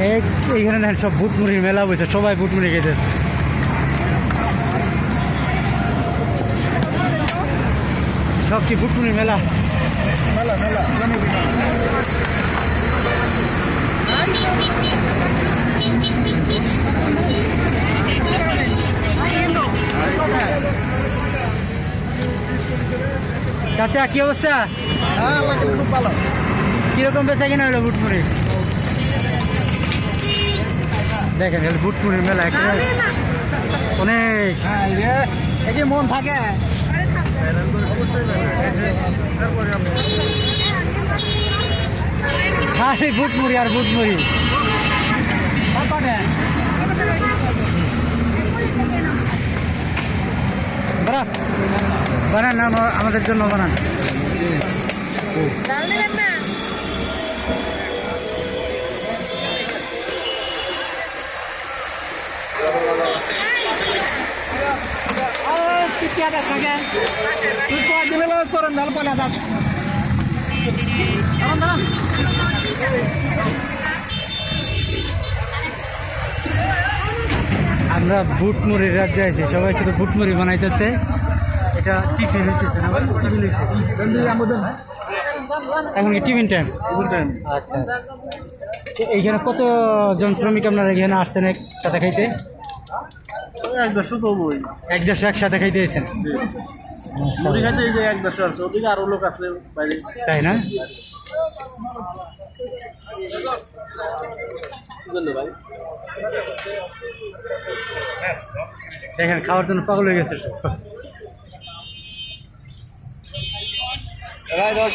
এই এইখানে দেখেন সব বুটমুড়ির মেলা বসে সবাই বুটমুড়ি খেতেছে সব কি বুটমুড়ির মেলা? মেলা মেলা চাচা কি অবস্থা? হ্যাঁ কীরকম বেচা কিনা হলো বুটমুড়ি দেখেন বুটমুড়ির মেলা অনেক। হ্যাঁ এই যে মন থাকে। খালি বুটমুড়ি আর বুটমুড়ি। বানান আমাদের জন্য বানান। আমরা বুটমুড়ির রাজ্যে আছি সবাই শুধু বুটমুড়ি বানাইতেছে। এটা টিফিন হইতেছে না টিফিন এখন টিফিন টাইম আচ্ছা আচ্ছা। এইখানে কতজন শ্রমিক আপনারা এখানে আসছেন একসাথে খাইতে? এক দেড়শো তো বই এক দেড়শো একসাথে খাইতে এসেছেন মুড়ি খাইতে এই যে এক দেড়শো আছে ওদিকে আরও লোক আছে বাইরে। তাই না? দেখেন খাওয়ার জন্য পাগল হয়ে গেছে সব। রায় দশ